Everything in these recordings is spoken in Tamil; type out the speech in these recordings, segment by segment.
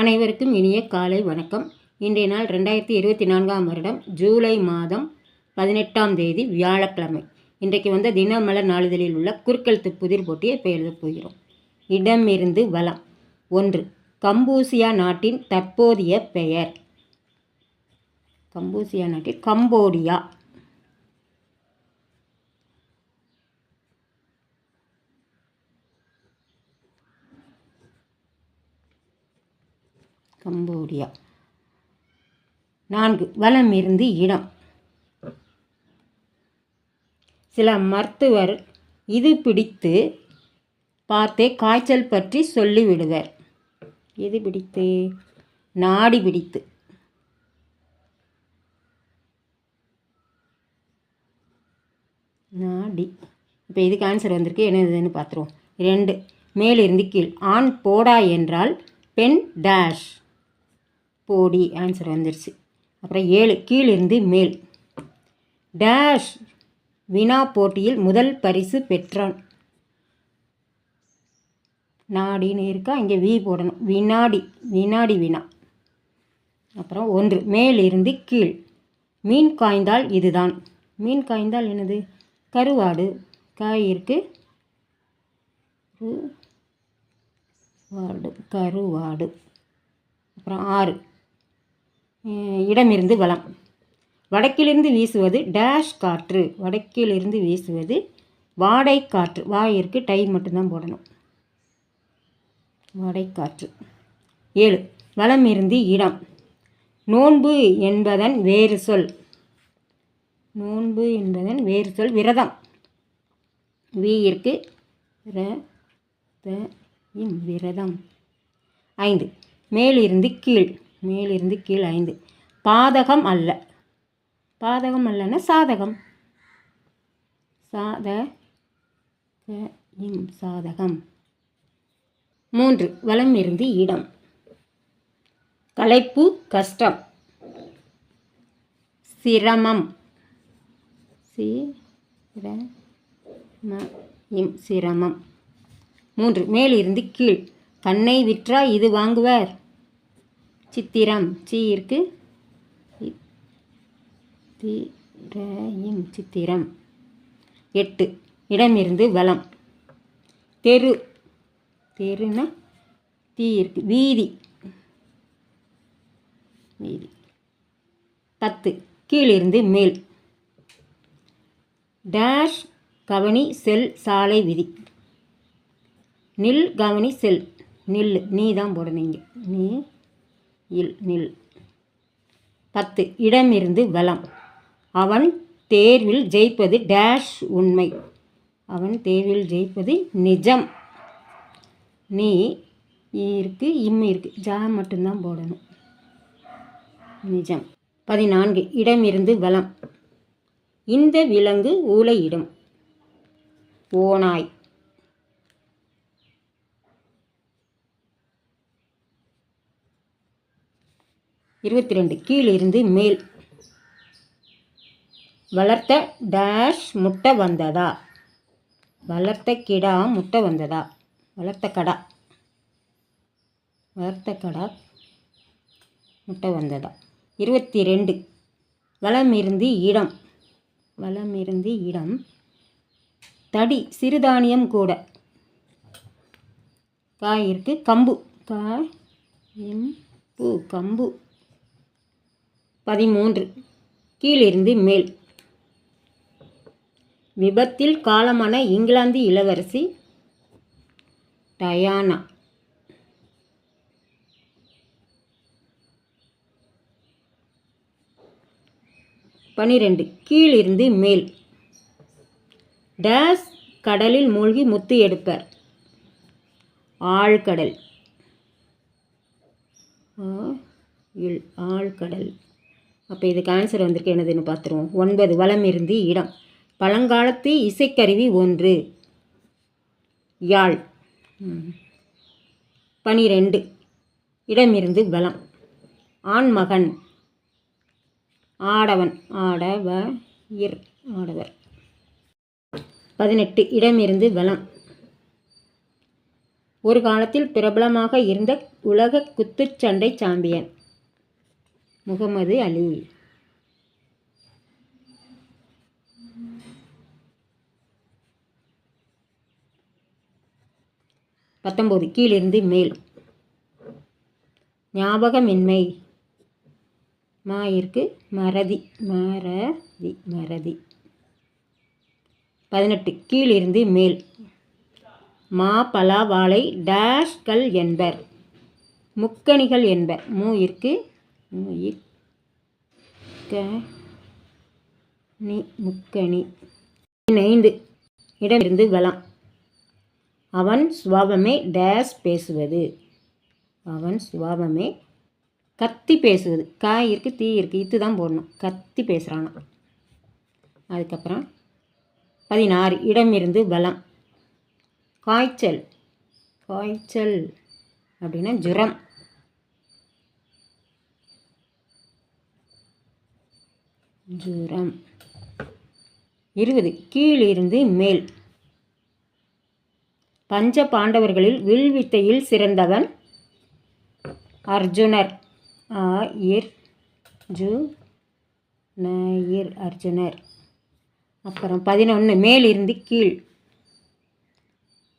அனைவருக்கும் இனிய காலை வணக்கம். இன்றைய நாள் ரெண்டாயிரத்தி இருபத்தி நான்காம் வருடம் ஜூலை மாதம் பதினெட்டாம் தேதி வியாழக்கிழமை. இன்றைக்கு வந்த தினமலர் நாளிதழில் உள்ள குறுக்கெழுத்து புதிர் போட்டியை இப்போ எழுதப் போகிறோம். இடமிருந்து வளம். ஒன்று கம்பூசியா நாட்டின் தற்போதைய பெயர். கம்பூசியா நாட்டில் கம்போடியா. கம்போடியா. நான்கு வலம் இருந்து இடம். சில மருத்துவர் இது பிடித்து பார்த்தே காய்ச்சல் பற்றி சொல்லிவிடுவர். இது பிடித்து? நாடி பிடித்து. நாடி. இப்போ இதுக்கு ஆன்சர் வந்திருக்கு. என்னதுன்னு பார்த்துருவோம். ரெண்டு மேலிருந்து கீழ். ஆண் போடா என்றால் பெண் டேஷ் போடி ஆன்சர் வந்துடுச்சு அப்புறம் ஏழு கீழிருந்து மேல். டேஷ் வினா போட்டியில் முதல் பரிசு பெற்றான். நாடின்னு இருக்கா? இங்கே வி போடணும். வினாடி வினாடி வினா. அப்புறம் ஒன்று மேலிருந்து கீழ். மீன் காய்ந்தால் இதுதான். மீன் காய்ந்தால் என்னது? கருவாடு. காய் இருக்குது வாடு கருவாடு. அப்புறம் ஆறு. இடமிருந்து வளம் வடக்கிலிருந்து வீசுவது டேஷ் காற்று. வடக்கிலிருந்து வீசுவது வாடை காற்று. வாயிற்கு டை மட்டும்தான் போடணும். வாடைக்காற்று ஏழு. வளம் இருந்து இடம். நோன்பு என்பதன் வேறு சொல். நோன்பு என்பதன் வேறு சொல். விரதம். வீயிற்கு ர த இம் விரதம். ஐந்து. மேலிருந்து கீழ். மேலிருந்து கீழ் ஐந்து. பாதகம் அல்ல. பாதகம் அல்லன்னா சாதகம். சாத இம் சாதகம். மூன்று. வளம் இருந்து இடம். களைப்பு கஷ்டம். சிரமம். சி சிரமம். மூன்று. மேலிருந்து கீழ். கண்ணை விற்றா இது வாங்குவர். சித்திரம். சி இருக்கு. இ- சித்திரம். எட்டு. இடமிருந்து வளம் தெரு. தெருனா தீ இருக்கு. வீதி. வீதி. பத்து. கீழிருந்து மேல். டேஷ். கவனி. செல். சாலை விதி. நில். கவனி. செல். நில் நீ தான் போடணுங்க நீ இல் நில். பத்து இடமிருந்து வலம். அவன் தேர்வில் ஜெயிப்பது டேஷ் உண்மை. அவன் தேர்வில் ஜெயிப்பது நிஜம். நீ இருக்கு இம் இருக்கு. ஜா மட்டும்தான் போடணும். நிஜம். பதினான்கு இடமிருந்து வலம். இந்த விலங்கு ஊழையிடும். ஓநாய். இருபத்தி ரெண்டு கீழிருந்து மேல். வளர்த்த டேஷ் முட்டை வந்ததா? வளர்த்த கிடா முட்டை வந்ததா? வளர்த்த கடா. வளர்த்த கடா முட்டை வந்ததா? இருபத்தி ரெண்டு வளமிருந்து இடம். வளமிருந்து இடம். தடி சிறுதானியம் கூட. காய் இருக்குது கம்பு. காய் கம்பு. பதிமூன்று. கீழிருந்து மேல். விபத்தில் காலமான இங்கிலாந்து இளவரசி டயானா. பனிரெண்டு. கீழிருந்து மேல். டேஸ் கடலில் மூழ்கி முத்து எடுப்பர். ஆழ்கடல். இல் ஆழ்கடல். அப்போ இதுக்கு ஆன்சர் வந்திருக்கு என்னதுன்னு பார்த்துருவோம். ஒன்பது வளமிருந்து இருந்து இடம். பழங்காலத்து இசைக்கருவி ஒன்று. யாழ். பனிரெண்டு இடமிருந்து ஆண் ஆண்மகன். ஆடவன். ஆடவ இர் ஆடவர். பதினெட்டு இடமிருந்து வளம். ஒரு காலத்தில் பிரபலமாக இருந்த உலக குத்துச்சண்டை சாம்பியன். முகமது அலி. பத்தொம்போது கீழிருந்து மேல் ஞாபகமின்மை. மா இருக்கு மறதி மறதி மறதி. பதினெட்டு கீழிருந்து மேல். மா பலா வாழை டேஷ்கள் என்பர். முக்கணிகள் என்பர். மூ இருக்கு முயில் க நி முக்கணி. ஐந்து இடமிருந்து வளம் அவன் சுவாபமே டேஸ் பேசுவது. அவன் சுவாபமே கத்தி பேசுவது. கா இருக்கு தீ இருக்குது இது தான் போடணும். கத்தி பேசுகிறானா அதுக்கப்புறம் பதினாறு இடமிருந்து பலம் காய்ச்சல். காய்ச்சல் அப்படின்னா ஜுரம். ஜுரம் இருபது. கீழிருந்து மேல். பஞ்ச பாண்டவர்களில் வில்வித்தையில் சிறந்தவன் அர்ஜுனர். ஆயிர் ஜு நயிர் அர்ஜுனர். அப்புறம் பதினொன்று மேலிருந்து கீழ்.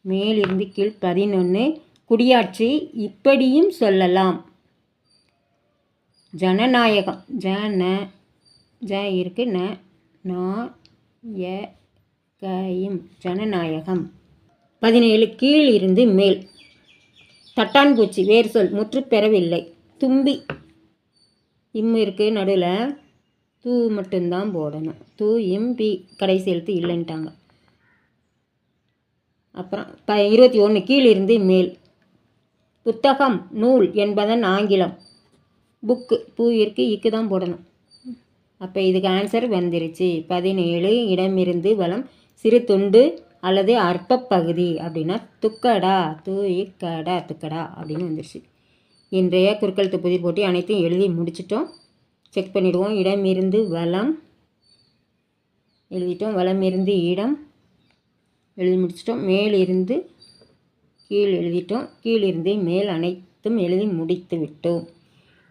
மேலிருந்து கீழ் பதினொன்று குடியாட்சி இப்படியும் சொல்லலாம். ஜனநாயகம். ஜன ஜ இருக்கு. ந நா ய ஜனநாயகம். பதினேழு கீழ் இருந்து மேல். தட்டான்பூச்சி வேறு சொல் முற்று பெறவில்லை. தும்பி. இம்மு இருக்குது நடுவில் தூ மட்டும்தான் போடணும். தூ இம் பி கடைசி எழுத்து இல்லைன்ட்டாங்க. அப்புறம் ப இருபத்தி ஒன்று கீழிருந்து மேல். புத்தகம் நூல் என்பதன் ஆங்கிலம். புக்கு பூ இருக்கு இக்கு தான் போடணும். அப்போ இதுக்கு ஆன்சர் வந்துருச்சு. பதினேழு இடமிருந்து வளம் சிறு துண்டு அல்லது அற்ப பகுதி அப்படின்னா துக்கடா தூக்கடா துக்கடா அப்படின்னு வந்துருச்சு. இன்றைய குறுக்கழுத்து புதிர் போட்டி அனைத்தையும் எழுதி முடிச்சிட்டோம். செக் பண்ணிவிடுவோம் இடமிருந்து வளம். எழுதிட்டோம். வளம் இருந்து இடம். எழுதி முடிச்சிட்டோம். மேலிருந்து கீழ் எழுதிட்டோம். கீழிருந்து மேல் அனைத்தும் எழுதி முடித்து விட்டோம்.